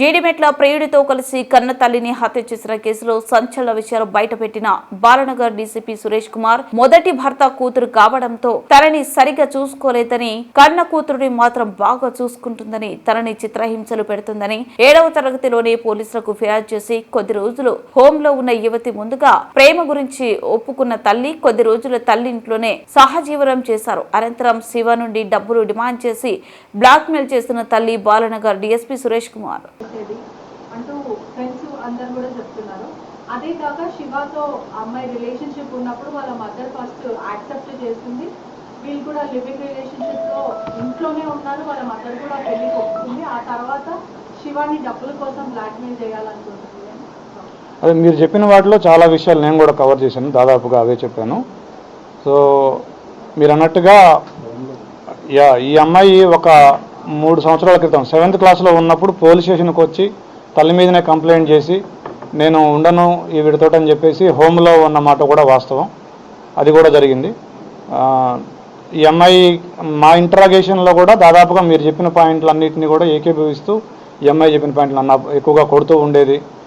జీడిమెట్ల ప్రియుడితో కలిసి కన్న తల్లిని హత్య చేసిన కేసులో సంచలన విషయాలు బయటపెట్టిన బాలనగర్ డీసీపీ సురేష్ కుమార్ మొదటి భర్త కూతురు కావడంతో తనని సరిగా చూసుకోలేదని కన్న కూతురుని మాత్రం బాగా చూసుకుంటుందని తనని చిత్రహింసలు పెడుతుందని ఏడవ తరగతిలోనే పోలీసులకు ఫిర్యాదు చేసి కొద్ది రోజులు హోంలో ఉన్న యువతి ముందుగా ప్రేమ గురించి ఒప్పుకున్న తల్లి కొద్ది రోజుల తల్లి ఇంట్లోనే సహజీవనం చేశారు. అనంతరం శివ నుండి డబ్బులు డిమాండ్ చేసి బ్లాక్మెయిల్ చేస్తున్న తల్లి బాలనగర్ డీఎస్పీ సురేష్ కుమార్. చేసేది అంటూ ఫ్రెండ్స్ అందరు కూడా చెప్తున్నారు. అదే కాక శివతో అమ్మాయి రిలేషన్షిప్ ఉన్నప్పుడు వాళ్ళ మదర్ ఫస్ట్ యాక్సెప్ట్ చేస్తుంది. వీళ్ళు కూడా లివింగ్ రిలేషన్షిప్లో ఇంట్లోనే ఉన్నారు. వాళ్ళ మదర్ కూడా పెళ్ళికి ఒప్పుకుంది. ఆ తర్వాత శివాని డబ్బుల కోసం బ్లాక్మెయిల్ చేయాలనుకుంటుంది. అదే మీరు చెప్పిన వాటిలో చాలా విషయాలు నేను కూడా కవర్ చేశాను. దాదాపుగా అవే చెప్పాను. సో మీరు అన్నట్టుగా యా ఈ అమ్మాయి ఒక మూడు సంవత్సరాల క్రితం సెవెంత్ క్లాస్లో ఉన్నప్పుడు పోలీస్ స్టేషన్కి వచ్చి తల్లి మీదనే కంప్లైంట్ చేసి నేను ఉండను ఈ అని చెప్పేసి హోమ్లో ఉన్న మాట కూడా వాస్తవం. అది కూడా జరిగింది. ఎంఐ ఈ అమ్మాయి మా ఇంట్రాగేషన్లో కూడా దాదాపుగా మీరు చెప్పిన పాయింట్లన్నింటినీ కూడా ఏకీభవిస్తూ ఈ అమ్మాయి చెప్పిన పాయింట్లు అన్న ఎక్కువగా కొడుతూ ఉండేది.